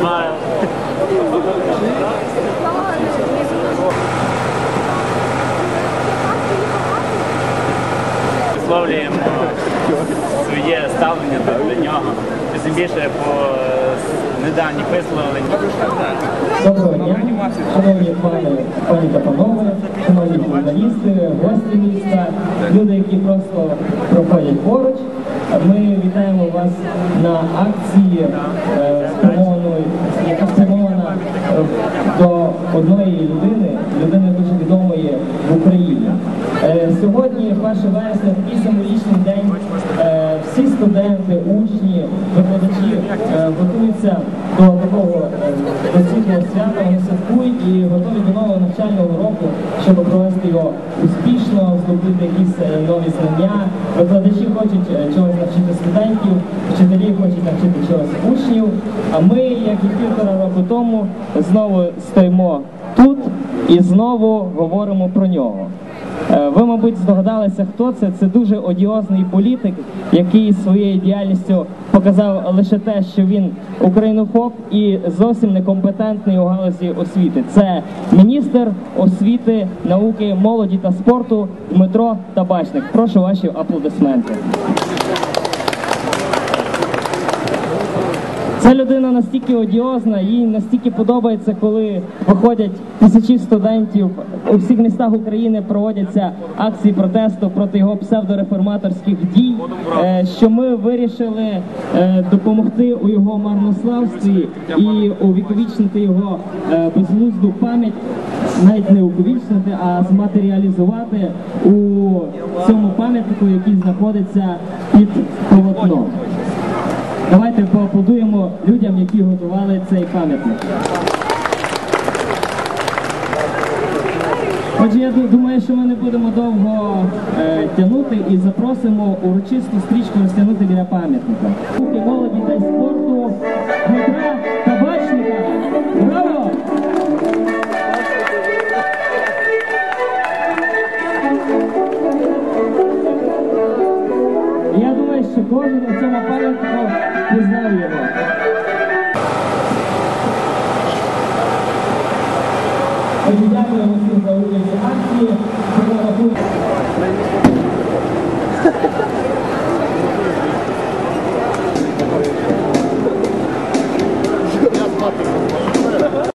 Знаю. Висловлюємо своє ставлення до- нього. Тим більше по е, недавніх висловлень. Шановні пані, пані та панове, шановні журналісти, гості міста, люди, які просто проходять поруч. Ми вітаємо вас на акції, е, спрямованої, яка спрямована е, до одної людини, людини дуже Україні. Е, Сьогодні, 1 вересня, такий символічний день. Е, Всі студенти, учні, викладачі е, готуються до такого до світлого свята, вони святкують і готові до нового навчального року, щоб провести його успішно, здобути якісь нові знання. Викладачі хочуть чогось навчити студентів, вчителі хочуть навчити чогось учнів. А ми, як і півтора року тому, знову стоїмо тут і знову говоримо про нього. Е, Ви, мабуть, здогадалися, хто це. Це дуже одіозний політик, який своєю діяльністю показав лише те, що він українофоб і зовсім некомпетентний у галузі освіти. Це міністр освіти, науки, молоді та спорту Дмитро Табачник. Прошу ваші аплодисменти. Ця людина настільки одіозна, їй настільки подобається, коли виходять тисячі студентів у всіх містах України проводяться акції протесту проти його псевдореформаторських дій. е, Що ми вирішили е, допомогти у його марнославстві і увіковічнити його е, безглузду пам'ять, навіть не увіковічнити, а зматеріалізувати у цьому пам'ятнику, який знаходиться під полотном. Давайте поаплодуємо людям, які готували цей пам'ятник. Отже, я думаю, що ми не будемо довго е, тягнути і запросимо урочисту стрічку розтягнути біля пам'ятника. Молоді та спорту що кожен у цьому парку пізнав його. Дякую.